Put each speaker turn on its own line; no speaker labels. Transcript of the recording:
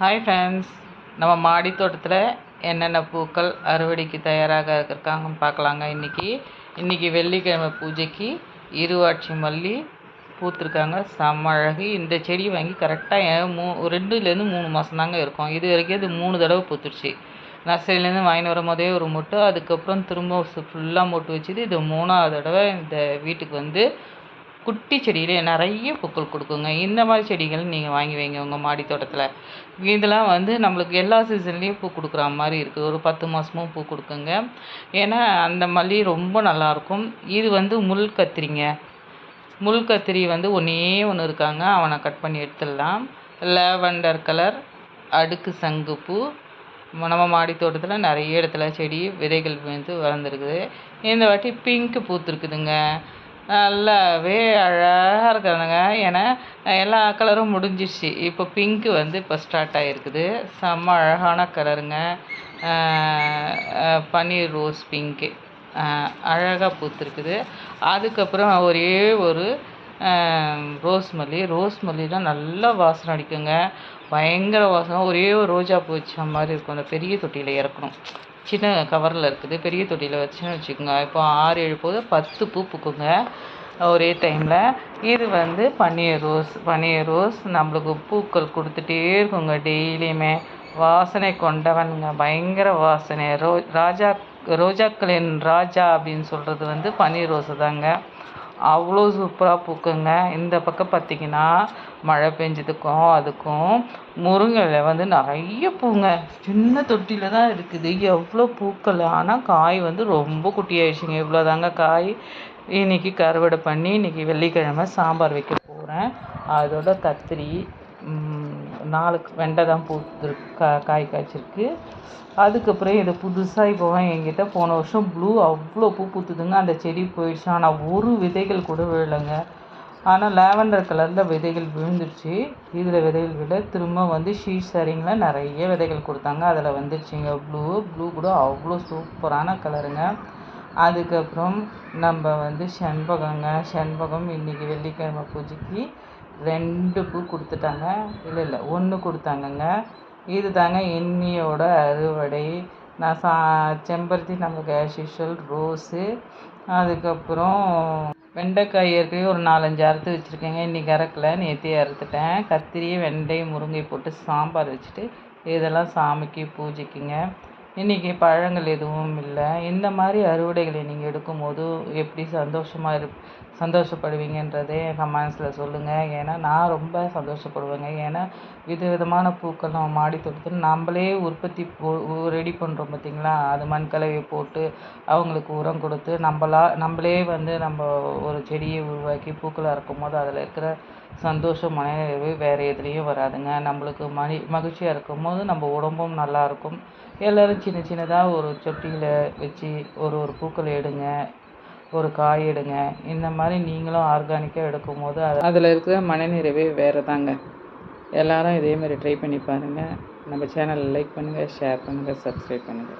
Hi friends நம்ம மாடி தோட்டத்தில் என்னென்ன பூக்கள் அறுவடைக்கு தயாராக இருக்காங்கன்னு பார்க்கலாங்க. இன்றைக்கி இன்றைக்கி வெள்ளிக்கிழமை பூஜைக்கு இருவாட்சி மல்லி பூத்துருக்காங்க. செம்ம அழகு. இந்த செடி வாங்கி கரெக்டாக மூ ரெண்டுலேருந்து மூணு மாதம் தாங்க இருக்கும். இது வரைக்கும் இது மூணு தடவை பூத்துருச்சு. நர்சரிலேருந்து வாங்கிட்டு வரும்போதே ஒரு மொட்டு அதுக்கப்புறம் திரும்ப ஃபுல்லாக மொட்டு வச்சுது இது மூணாவது தடவை இந்த வீட்டுக்கு வந்து குட்டி செடியிலே நிறைய பூக்கள் கொடுக்குங்க. இந்த மாதிரி செடிகள் நீங்கள் வாங்கி வைங்க உங்கள் மாடி தோட்டத்தில். இதெல்லாம் வந்து நம்மளுக்கு எல்லா சீசன்லேயும் பூ கொடுக்குற மாதிரி இருக்குது ஒரு பத்து மாதமும் பூ கொடுக்குங்க. ஏன்னா அந்த மல்லி ரொம்ப நல்லாயிருக்கும். இது வந்து முள் கத்திரிங்க. முள் கத்திரி வந்து ஒன்றே ஒன்று இருக்காங்க. அவனை கட் பண்ணி எடுத்துடலாம். லேவண்டர் கலர் அடுக்கு சங்குப்பூ நம்ம மாடி தோட்டத்தில் நிறைய இடத்துல செடி விதைகள் வந்து வளர்ந்துருக்குது. இந்த வாட்டி பிங்க் பூத்துருக்குதுங்க. நல்லாவே அழகாக இருக்கிறதுங்க ஏன்னா எல்லா கலரும் முடிஞ்சிடுச்சு இப்போ பிங்க்கு வந்து இப்போ ஸ்டார்ட் ஆகிருக்குது செம்ம அழகான கலருங்க பன்னீர் ரோஸ் பிங்க்கு அழகாக பூத்துருக்குது. அதுக்கப்புறம் ஒரே ஒரு ரோஸ் மல்லி ரோஸ் மல்லிலாம் நல்லா வாசனை அடிக்குங்க. பயங்கர வாசனை. ஒரே ஒரு ரோஜா பூ வச்ச மாதிரி இருக்கும். அந்த பெரிய தொட்டியில் இறக்கணும். சின்ன கவரில் இருக்குது. பெரிய தொட்டியில் வச்சுன்னு வச்சுக்கோங்க. இப்போ ஆறு ஏழு போது பத்து பூ பூக்குங்க. ஒரே டைமில். இது வந்து பன்னீர் ரோஸ். பன்னீர் ரோஸ் நம்மளுக்கு பூக்கள் கொடுத்துட்டே இருக்குங்க டெய்லியுமே. வாசனை கொண்டவனுங்க. பயங்கர வாசனை. ரோ ராஜா ரோஜாக்களின் ராஜா அப்படின்னு சொல்கிறது வந்து பன்னீர் ரோஸு தாங்க. அவ்வளோ சூப்பராக பூக்குங்க. இந்த பக்கம் பார்த்திங்கன்னா மழை பெஞ்சதுக்கும் அதுக்கும் முருங்கையில் வந்து நிறைய பூங்க. சின்ன தொட்டியில் தான் இருக்குது. எவ்வளோ பூக்கள். ஆனால் காய் வந்து ரொம்ப குட்டியாயிடுச்சுங்க. இவ்வளோ தாங்க காய். இன்றைக்கி கருவடை பண்ணி இன்றைக்கி வெள்ளிக்கிழமை சாம்பார் வைக்க போகிறேன் அதோட கத்திரி நாலு வெண்டை தான் பூத்து கா காய் காய்ச்சிருக்கு. அதுக்கப்புறம் இதை புதுசாக இப்போ என்கிட்ட போன வருஷம் ப்ளூ அவ்வளோ பூ பூத்துதுங்க. அந்த செடி போயிடுச்சு. ஆனால் ஒரு விதைகள் கூட விழலைங்க. ஆனால் லேவண்டர் கலரில் விதைகள் விழுந்துருச்சு. இதில் விதைகள் விட திரும்ப வந்து ஷீட் சரிங்கில் நிறைய விதைகள் கொடுத்தாங்க. அதில் வந்துருச்சுங்க ப்ளூ. ப்ளூ கூட அவ்வளோ சூப்பரான கலருங்க. அதுக்கப்புறம் நம்ம வந்து செண்பகங்க. செண்பகம் இன்றைக்கி வெள்ளிக்கிழமை பூஜைக்கு ரெண்டு பூ கொடுத்துட்டாங்க. இல்லை இல்லை ஒன்று கொடுத்தாங்கங்க. இது தாங்க இன்னியோட அறுவடை. நான் சா செம்பருத்தி நமக்கு ஆஸ் ரோஸு அதுக்கப்புறம் வெண்டைக்காய் ஏற்கனவே ஒரு நாலஞ்சு அறுத்து வச்சுருக்கேங்க. இன்றைக்கி அறுக்கல நேற்றே அறுத்துட்டேன். கத்திரி வெண்டை முருங்கை போட்டு சாம்பார் வச்சுட்டு இதெல்லாம் சாமிக்கு பூஜைக்குங்க. இன்றைக்கி பழங்கள் எதுவும் இல்லை. இந்த மாதிரி அறுவடைகளை நீங்கள் எடுக்கும்போது எப்படி சந்தோஷமாக இரு சந்தோஷப்படுவீங்கன்றதே கமெண்ட்ஸில் சொல்லுங்கள் ஏன்னா நான் ரொம்ப சந்தோஷப்படுவேங்க. ஏன்னா வித விதமான பூக்கள் நம்ம மாடி தோட்டத்தில் நம்மளே உற்பத்தி ரெடி பண்ணுறோம் பார்த்திங்களா அது மண் கலவையை போட்டு அவங்களுக்கு உரம் கொடுத்து நம்மளா நம்மளே வந்து நம்ம ஒரு செடியை உருவாக்கி பூக்களை அறுக்கும் போது அதில் இருக்கிற சந்தோஷம் மனநிறைவு வேறு எதுலேயும் வராதுங்க. நம்மளுக்கு மணி மகிழ்ச்சியாக இருக்கும் போது நம்ம உடம்பும் நல்லாயிருக்கும் எல்லோரும் சின்ன சின்னதாக ஒரு சொட்டியில் வச்சு ஒரு ஒரு பூக்கள் எடுங்க ஒரு காய் எடுங்க. இந்த மாதிரி நீங்களும் ஆர்கானிக்காக எடுக்கும் போது அது அதில் இருக்கிற மனநிறைவே வேறு தாங்க எல்லாரும் இதே மாதிரி ட்ரை பண்ணி பாருங்கள் நம்ம சேனலை லைக் பண்ணுங்கள் ஷேர் பண்ணுங்கள் சப்ஸ்கிரைப் பண்ணுங்கள்